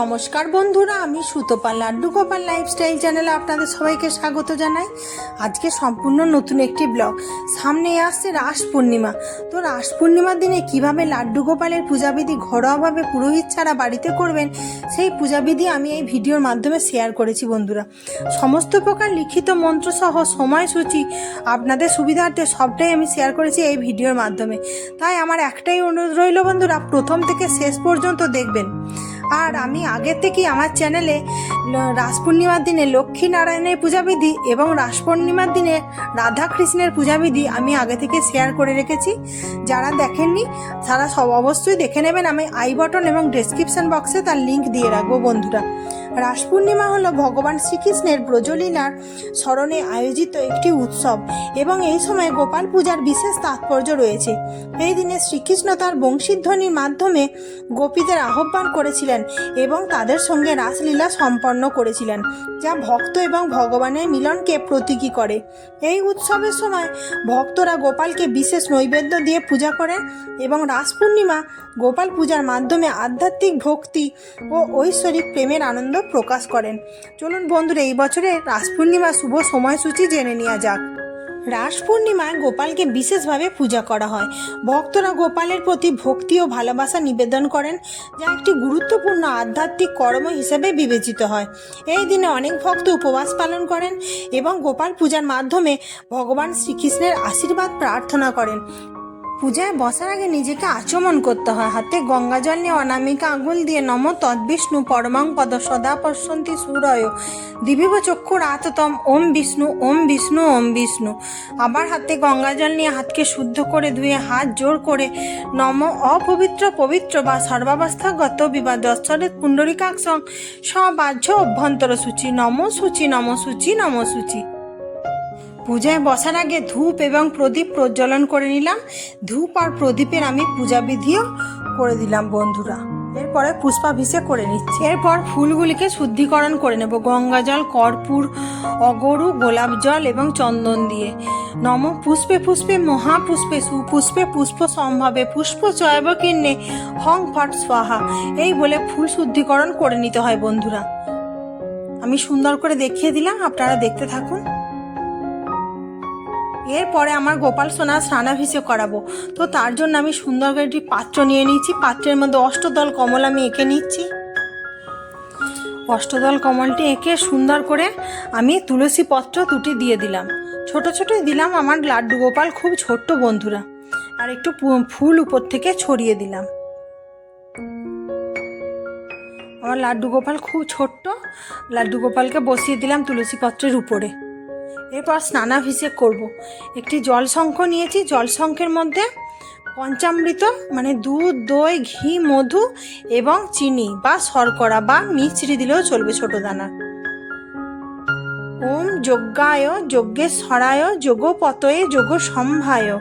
নমস্কার বন্ধুরা, আমি সুতোপাল লাড্ডু গোপাল লাইফস্টাইল চ্যানেলে আপনাদের সবাইকে স্বাগত জানাই। আজকে সম্পূর্ণ নতুন একটি ব্লগ। সামনে আসছে রাস পূর্ণিমা। তো রাস পূর্ণিমার দিনে কীভাবে লাড্ডু গোপালের পূজাবিধি ঘরোয়াভাবে পুরোহিত ছাড়া বাড়িতে করবেন, সেই পূজাবিধি আমি এই ভিডিওর মাধ্যমে শেয়ার করেছি বন্ধুরা। সমস্ত প্রকার লিখিত মন্ত্রসহ সময়সূচি আপনাদের সুবিধার্থে সবটাই আমি শেয়ার করেছি এই ভিডিওর মাধ্যমে। তাই আমার একটাই অনুরোধ রইল বন্ধুরা, প্রথম থেকে শেষ পর্যন্ত দেখবেন। আর আমি আগের থেকেই আমার চ্যানেলে রাস পূর্ণিমার দিনে লক্ষ্মী নারায়ণের পূজাবিধি এবং রাস পূর্ণিমার দিনে রাধাকৃষ্ণের পূজাবিধি আমি আগে থেকে শেয়ার করে রেখেছি। যারা দেখেননি, তারা সব অবশ্যই দেখে নেবেন। আমি আই বটন এবং ডেসক্রিপশন বক্সে তার লিঙ্ক দিয়ে রাখব বন্ধুরা। রাস পূর্ণিমা হলো ভগবান শ্রীকৃষ্ণের ব্রজলীলার স্মরণে আয়োজিত একটি উৎসব এবং এই সময় গোপাল পূজার বিশেষ তাৎপর্য রয়েছে। এই দিনে শ্রীকৃষ্ণ তার বংশীধ্বনির মাধ্যমে গোপীদের আহ্বান করেছিলেন এবং তাদের সঙ্গে রাসলীলা সম্পন্ন করেছিলেন, যা ভক্ত এবং ভগবানের মিলনকে প্রতীকী করে। এই উৎসবের সময় ভক্তরা গোপালকে বিশেষ নৈবেদ্য দিয়ে পূজা করেন এবং রাস পূর্ণিমা গোপাল পূজার মাধ্যমে আধ্যাত্মিক ভক্তি ও ঐশ্বরিক প্রেমের আনন্দ প্রকাশ করেন। চলুন বন্ধুরা, এই বছরের রাস পূর্ণিমা শুভ সময়সূচি জেনে নেওয়া যাক। রাস পূর্ণিমায় গোপালকে বিশেষভাবে পূজা করা হয়। ভক্তরা গোপালের প্রতি ভক্তি ও ভালোবাসা নিবেদন করেন, যা একটি গুরুত্বপূর্ণ আধ্যাত্মিক কর্ম হিসেবে বিবেচিত হয়। এই দিনে অনেক ভক্ত উপবাস পালন করেন এবং গোপাল পূজার মাধ্যমে ভগবান শ্রীকৃষ্ণের আশীর্বাদ প্রার্থনা করেন। পূজায় বসার আগে নিজেকে আচমন করতে হয়। হাতে গঙ্গা জল নিয়ে অনামিকা আঙুল দিয়ে নম তদ্বিষ্ণু পরমাং পদ সদা সূরয়। দিবিব চক্ষু রাততম ওম বিষ্ণু ওম বিষ্ণু ওম বিষ্ণু। আবার হাতে গঙ্গা জল নিয়ে হাতকে শুদ্ধ করে ধুয়ে হাত জোর করে নম অপবিত্র পবিত্র বা সর্বাবস্থাগত বিবাদ দশ্বরের পুণ্ডরিকাক্ষং সবাহ্য অভ্যন্তর সূচি নম সূচি নম সূচি নম সূচি। পূজায় বসার আগে ধূপ এবং প্রদীপ প্রজ্বলন করে নিলাম। ধূপ আর প্রদীপের আমি পূজাবিধিও করে দিলাম বন্ধুরা। এরপরে পুষ্পাভিষেক করে নিচ্ছি। এরপর ফুলগুলিকে শুদ্ধিকরণ করে নেব। গঙ্গা জল, কর্পূর, অগরু, গোলাপ জল এবং চন্দন দিয়ে। নম পুষ্পে পুষ্পে মহাপুষ্পে সুপুষ্পে পুষ্প সম্ভাবে পুষ্প চয়ব কিন্নে হং ফট স্বাহা। এই বলে ফুল শুদ্ধিকরণ করে নিতে হয় বন্ধুরা। আমি সুন্দর করে দেখিয়ে দিলাম। আপনারা দেখতে থাকুন। এরপরে আমার গোপাল সোনা স্নানাভিষেক করাবো। তো তার জন্য আমি সুন্দর করে একটি পাত্র নিয়ে নিচ্ছি পাত্রের মধ্যে অষ্টদল কমল আমি এঁকে নিচ্ছি। অষ্টদল কমলটি এঁকে সুন্দর করে আমি তুলসী পত্র দুটি দিয়ে দিলাম। ছোট ছোটই দিলাম আমার লাড্ডু গোপাল, খুব ছোট্ট বন্ধুরা। আর একটু ফুল উপর থেকে ছড়িয়ে দিলাম। আমার লাড্ডু গোপাল খুব ছোট্ট। লাড্ডু গোপালকে বসিয়ে দিলাম তুলসী পত্রের উপরে। এরপর স্নানাভিষেক করব। একটি জলশঙ্খ নিয়েছি। জলশঙ্খের মধ্যে পঞ্চামৃত মানে দুধ, দই, ঘি, মধু এবং চিনি বা শর্করা বা মিছরি দিলেও চলবে ছোট দানা। ওম যজ্ঞায়, যজ্ঞেশ্বরায় যোগপতয়ে যোগ সম্ভায়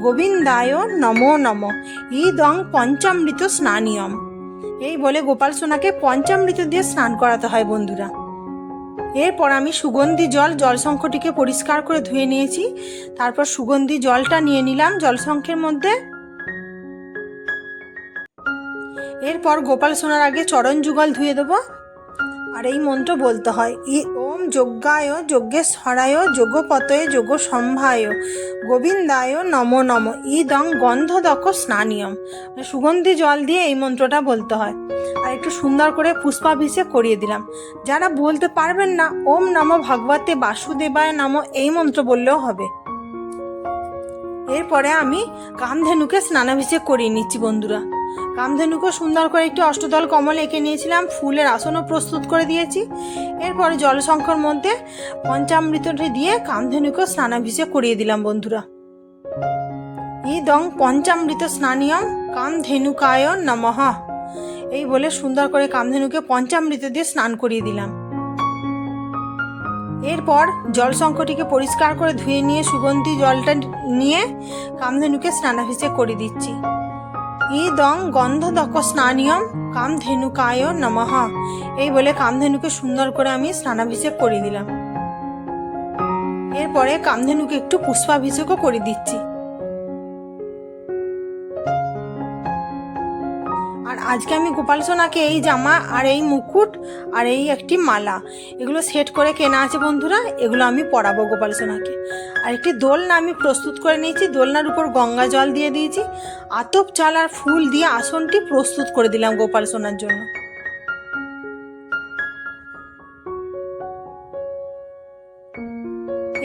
গোবিন্দায় নমো নম। ইদং পঞ্চামৃত স্নানিয়ম। এই বলে গোপাল সোনাকে পঞ্চামৃত দিয়ে স্নান করাতে হয় বন্ধুরা। এরপর আমি সুগন্ধি জল জলশঙ্খটিকে পরিষ্কার করে ধুয়ে নিয়েছি। তারপর সুগন্ধি জলটা নিয়ে নিলাম জলশঙ্খের মধ্যে। এরপর গোপাল সোনার আগে চরণ যুগল ধুয়ে দেবো। আর এই মন্ত্র বলতে হয়, ই ওম যজ্ঞায় যজ্ঞে যজ্ঞেশ্বরায় যোগপতয়ে যোগ সম্ভায় গোবিন্দায় নম নম, ইদং গন্ধদক স্নানিয়ম। মানে সুগন্ধি জল দিয়ে এই মন্ত্রটা বলতে হয়। আর একটু সুন্দর করে পুষ্পাভিষেক করিয়ে দিলাম। যারা বলতে পারবেন না, ওম নম ভগবতে বাসুদেবায় নম, এই মন্ত্র বললেও হবে। এরপরে আমি কামধেনুকে স্নানাভিষেক করিয়ে নিচ্ছি বন্ধুরা। কামধেনুকে সুন্দর করে একটি অষ্টদল কমল এঁকে নিয়েছিলাম, ফুলের আসনও প্রস্তুত করে দিয়েছি। এরপরে জলসংখ্যার মধ্যে পঞ্চামৃতটি দিয়ে কামধেনুকে স্নানাভিষেক করিয়ে দিলাম, বন্ধুরা। ইদং পঞ্চামৃত স্নানিয়ম কামধেনুকায় নমঃ। এই বলে সুন্দর করে কামধেনুকে পঞ্চামৃত দিয়ে স্নান করিয়ে দিলাম। এরপর জলশঙ্খটিকে পরিষ্কার করে ধুয়ে নিয়ে সুগন্ধি জলটা নিয়ে কামধেনুকে স্নানাভিষেক করে দিচ্ছি। ইদং গন্ধদক স্নানিয়ম কামধেনুকায় নমঃ। এই বলে কামধেনুকে সুন্দর করে আমি স্নানাভিষেক করে দিলাম। এরপরে কামধেনুকে একটু পুষ্পাভিষেকও করে দিচ্ছি। আজকে আমি গোপাল সোনাকে এই জামা আর এই মুকুট আর এই একটি মালা, এগুলো সেট করে কেনা আছে বন্ধুরা, এগুলো আমি পরাবো গোপাল সোনাকে আর একটি দোলনা আমি প্রস্তুত করে নিয়েছি, দোলনার উপর গঙ্গা জল দিয়ে দিয়েছি, আতপ চাল আর ফুল দিয়ে আসনটি প্রস্তুত করে দিলাম গোপাল সোনার জন্য।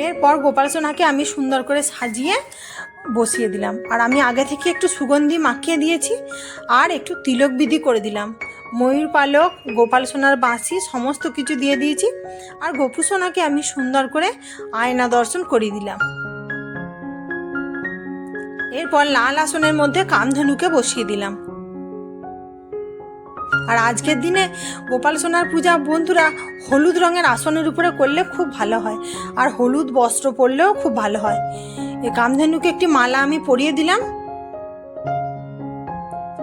এরপর গোপাল সোনাকে আমি সুন্দর করে সাজিয়ে বসিয়ে দিলাম। আর আমি আগে থেকে একটু সুগন্ধি মাখিয়ে দিয়েছি আর একটু তিলক বিধি করে দিলাম। ময়ূর পালক, গোপাল সোনার বাঁশি সমস্ত কিছু দিয়ে দিয়েছি আর গোপু সোনাকে আমি সুন্দর করে আয়না দর্শন করিয়ে দিলাম। এরপর লাল আসনের মধ্যে কামধেনুকে বসিয়ে দিলাম। আর আজকের দিনে গোপাল সোনার পূজা বন্ধুরা হলুদ রঙের আসনের উপরে করলে খুব ভালো হয়। আর হলুদ বস্ত্র পরলেও খুব ভালো হয়। এই কামধেনুকে একটি মালা আমি পরিয়ে দিলাম।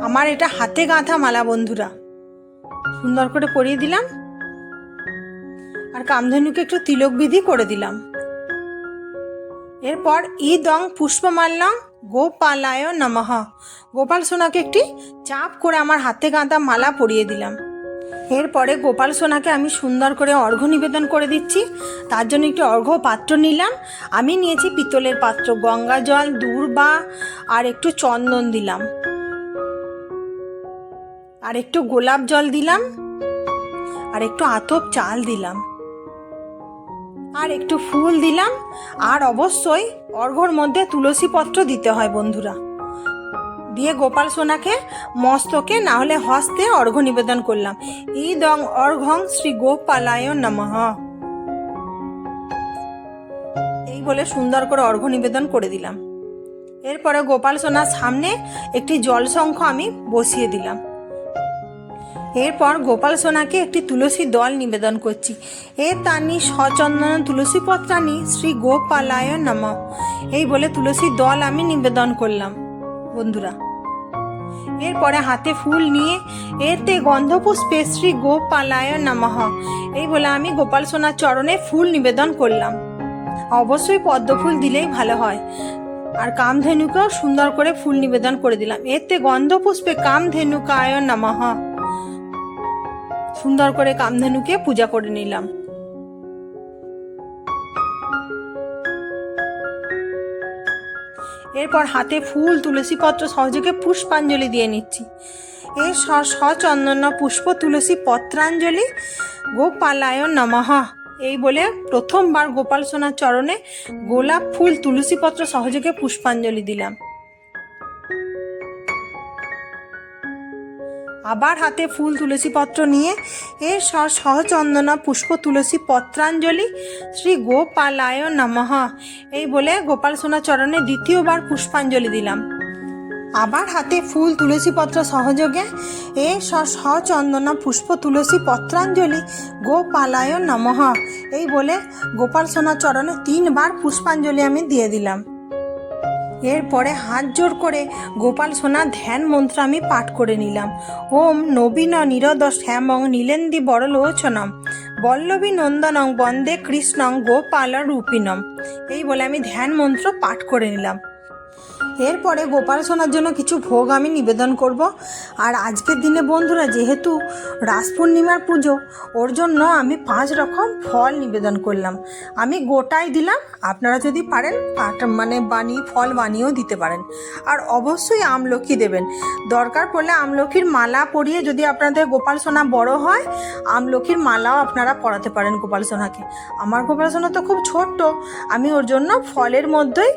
আমার এটা হাতে গাঁথা মালা, বন্ধুরা। সুন্দর করে পরিয়ে দিলাম। আর কামধেনুকে একটু তিলক বিধি করে দিলাম। এরপর ইদং পুষ্পমাল্যং গোপালায় নমঃ। গোপাল সোনাকে একটি চাপ করে আমার হাতে গাঁথা মালা পরিয়ে দিলাম। এরপরে গোপাল সোনাকে আমি সুন্দর করে অর্ঘ্য নিবেদন করে দিচ্ছি। তার জন্য একটি অর্ঘ্য পাত্র নিলাম। আমি নিয়েছি পিতলের পাত্র, গঙ্গা জল, দূর্বা, আর একটু চন্দন দিলাম। আর একটু গোলাপ জল দিলাম। আর একটু আতপ চাল দিলাম। আর একটু ফুল দিলাম। আর অবশ্যই অর্ঘ্যর মধ্যে তুলসী পত্র দিতে হয় বন্ধুরা। দিয়ে গোপাল সোনাকে মস্তকে না হলে হস্তে অর্ঘ্য নিবেদন করলাম। ইদং অর্ঘং শ্রী গোপালায় নমঃ। এই বলে সুন্দর করে অর্ঘ্য নিবেদন করে দিলাম। এরপরে গোপাল সোনার সামনে একটি জল শঙ্খ আমি বসিয়ে দিলাম। এরপর গোপাল সোনাকে একটি তুলসী দল নিবেদন করছি। এ তানি সচন্দন তুলসী পত্রানি শ্রী গোপালায় নম। এই বলে তুলসী দল আমি নিবেদন করলাম। বন্ধুরা। এরপরে হাতে ফুল নিয়ে এতে গন্ধপুষ্পে শ্রী গোপালায় নমঃ। এই বলে আমি গোপাল সোনার চরণে ফুল নিবেদন করলাম। অবশ্যই পদ্ম ফুল দিলেই ভালো হয়। আর কামধেনুকেও সুন্দর করে ফুল নিবেদন করে দিলাম। এতে গন্ধপুষ্পে কামধেনুকায় নমঃ। সুন্দর করে কামধেনুকে পূজা করে নিলাম। এরপর হাতে ফুল তুলসী পত্র সহযোগে পুষ্পাঞ্জলি দিয়ে নিচ্ছি। এর স- সচন্দন পুষ্প, তুলসী পত্রাঞ্জলি, গোপালায় নমঃ। এই বলে প্রথমবার গোপাল সোনার চরণে গোলাপ ফুল তুলসী পত্র সহযোগে পুষ্পাঞ্জলি দিলাম। আবার হাতে ফুল তুলসী পত্র নিয়ে এর সহচন্দনা পুষ্প তুলসী পত্রাঞ্জলি। শ্রী গোপালায় নমঃ। এই বলে গোপাল সোনা চরণে দ্বিতীয়বার পুষ্পাঞ্জলি দিলাম। আবার হাতে ফুল তুলসী পত্র সহযোগে এ সচন্দনা পুষ্প তুলসী পত্রাঞ্জলি। গোপালায় নমঃ। এই বলে গোপাল সোনা চরণে তিনবার পুষ্পাঞ্জলি আমি দিয়ে দিলাম। এরপরে হাত জোর করে গোপাল সোনা ধ্যান মন্ত্র আমি পাঠ করে নিলাম। ওম নবীন নিরদ শ্যামং নীলেন্দি বড়লোচনম বল্লভী নন্দনং বন্দে কৃষ্ণং গোপাল রূপিনম এই বলে আমি ধ্যান মন্ত্র পাঠ করে নিলাম। এরপরে গোপাল সোনার জন্য কিছু ভোগ আমি নিবেদন করব। আর আজকের দিনে বন্ধুরা, যেহেতু রাস পূর্ণিমার পুজো, ওর জন্য আমি পাঁচ রকম ফল নিবেদন করলাম। আমি গোটাই দিলাম, আপনারা যদি পারেন মানে বানিয়ে ফল বানিয়েও দিতে পারেন। আর অবশ্যই আমলকি দেবেন। দরকার পড়লে আমলকির মালা পরিয়ে যদি আপনাদের গোপাল সোনা বড় হয়, আমলকির মালাও আপনারা পরাতে পারেন গোপাল সোনাকে। আমার গোপাল সোনা তো খুব ছোট্ট, আমি ওর জন্য ফলের মধ্যেই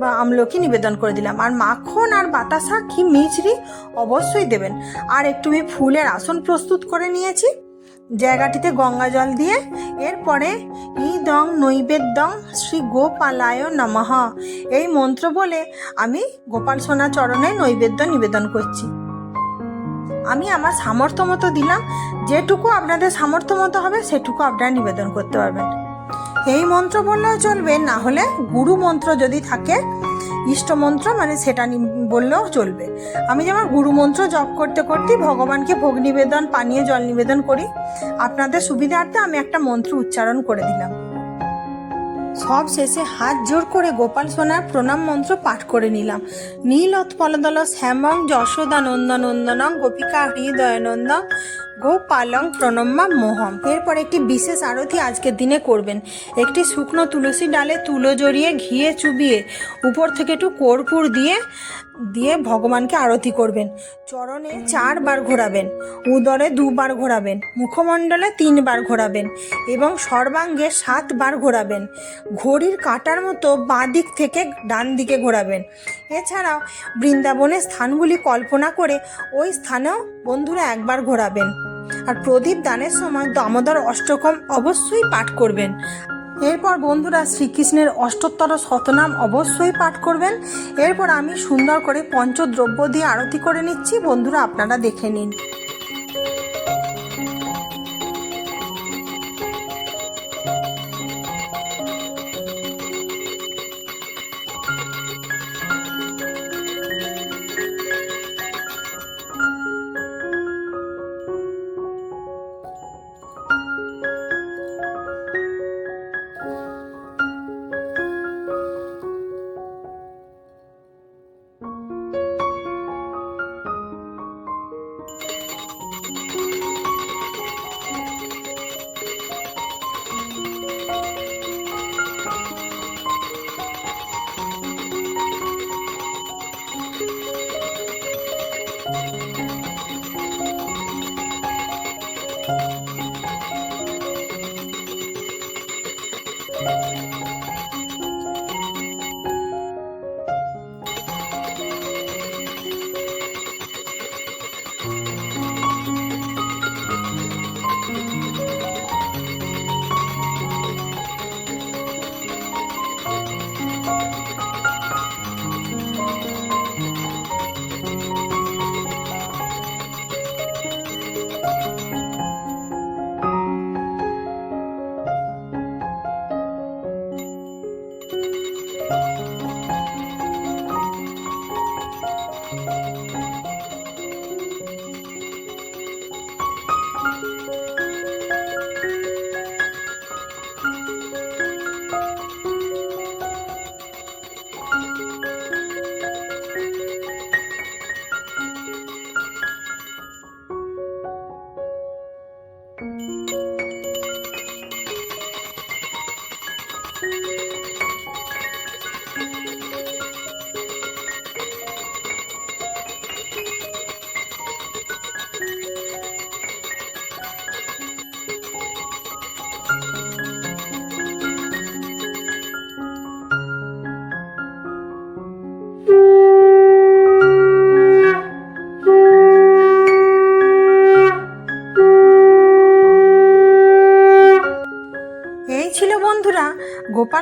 বা আমলকি নিবেদন করে দিলাম। আর মাখন আর বাতাসা কি মিছরি? অবশ্যই দেবেন। আর একটু আমি ফুলের আসন প্রস্তুত করে নিয়েছি। জায়গাটিতে গঙ্গা জল দিয়ে এরপরে ই ইদং নৈবেদ্যং শ্রী গোপালায় নমঃ। এই মন্ত্র বলে আমি গোপাল সোনা চরণে নৈবেদ্য নিবেদন করছি। আমি আমার সামর্থ্য মতো দিলাম, যেটুকু আপনাদের সামর্থ্য মতো হবে সেটুকু আপনারা নিবেদন করতে পারবেন। এই মন্ত্র বললেও চলবে, না হলে গুরু মন্ত্র যদি থাকে ইষ্ট মন্ত্র মানে সেটা বললেও চলবে। আমি যেমন গুরু মন্ত্র জপ করতে করতে ভগবানকে ভোগ নিবেদন, পানীয় জল নিবেদন করি, আপনাদের সুবিধার্থে আমি একটা মন্ত্র উচ্চারণ করে দিলাম। সব শেষে হাত জোর করে গোপাল সোনার প্রণাম মন্ত্র পাঠ করে নিলাম। নীলত পলদল শ্যামং যশোদা নন্দনন্দনং গোপিকা হৃদয়নন্দন গোপালং প্রণম্মা মোহম। এরপর একটি বিশেষ আরতি আজকের দিনে করবেন। একটি শুকনো তুলসী ডালে তুলো জড়িয়ে ঘিয়ে চুবিয়ে, উপর থেকে একটু কর্পূর দিয়ে দিয়ে ভগবানকে আরতি করবেন। চরণে চারবার ঘোরাবেন, উদরে দুবার ঘোরাবেন, মুখমণ্ডলে তিনবার ঘোরাবেন এবং সর্বাঙ্গে সাতবার ঘোরাবেন। ঘড়ির কাঁটার মতো বাঁ দিক থেকে ডান দিকে ঘোরাবেন। এছাড়াও বৃন্দাবনের স্থানগুলি কল্পনা করে ওই স্থানেও বন্ধুরা একবার ঘোরাবেন। আর প্রদীপ দানের সময় দামোদর অষ্টকম অবশ্যই পাঠ করবেন। এরপর বন্ধুরা শ্রীকৃষ্ণের অষ্টোত্তর শতনাম অবশ্যই পাঠ করবেন। এরপর আমি সুন্দর করে পঞ্চদ্রব্য দিয়ে আরতি করে নিচ্ছি। বন্ধুরা, আপনারা দেখে নিন।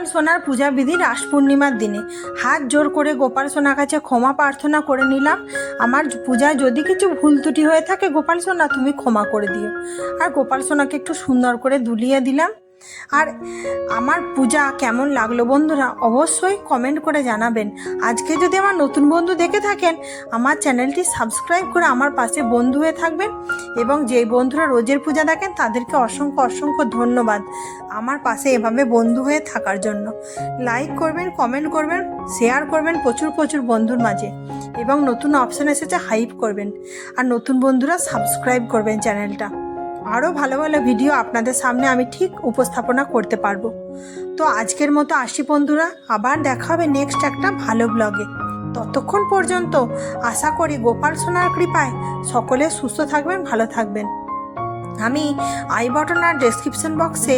গোপাল সোনার পূজা বিধি রাস পূর্ণিমার দিনে। হাত জোর করে গোপাল সোনার কাছে ক্ষমা প্রার্থনা করে নিলাম। আমার পূজায় যদি কিছু ভুল ত্রুটি হয়ে থাকে গোপাল সোনা, তুমি ক্ষমা করে দিও। আর গোপাল সোনাকে একটু সুন্দর করে দুলিয়ে দিলাম। আর আমার পূজা কেমন লাগল বন্ধুরা অবশ্যই কমেন্ট করে জানাবেন। আজকে যদি আমার নতুন বন্ধু দেখে থাকেন, আমার চ্যানেলটি সাবস্ক্রাইব করে আমার পাশে বন্ধু হয়ে থাকবেন এবং যেই বন্ধুরা রোজের পূজা দেখেন, তাদেরকে অসংখ্য অসংখ্য ধন্যবাদ আমার পাশে এভাবে বন্ধু হয়ে থাকার জন্য। লাইক করবেন কমেন্ট করবেন শেয়ার করবেন প্রচুর প্রচুর বন্ধুর মাঝে এবং নতুন অপশান এসেছে হাইপ করবেন। আর নতুন বন্ধুরা সাবস্ক্রাইব করবেন চ্যানেলটা। আরও ভালো ভালো ভিডিও আপনাদের সামনে আমি ঠিক উপস্থাপনা করতে পারব। তো আজকের মতো আসি বন্ধুরা, আবার দেখা হবে নেক্সট একটা ভালো ব্লগে ততক্ষণ পর্যন্ত আশা করি গোপাল সোনার কৃপায় সকলে সুস্থ থাকবেন, ভালো থাকবেন। আমি আই বটন আর ডেসক্রিপশন বক্সে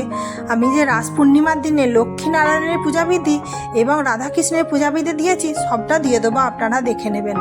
আমি যে রাস পূর্ণিমার দিনে লক্ষ্মীনারায়ণের পূজাবিধি এবং রাধাকৃষ্ণের পূজাবিধি দিয়েছি, সবটা দিয়ে দেবো, আপনারা দেখে নেবেন।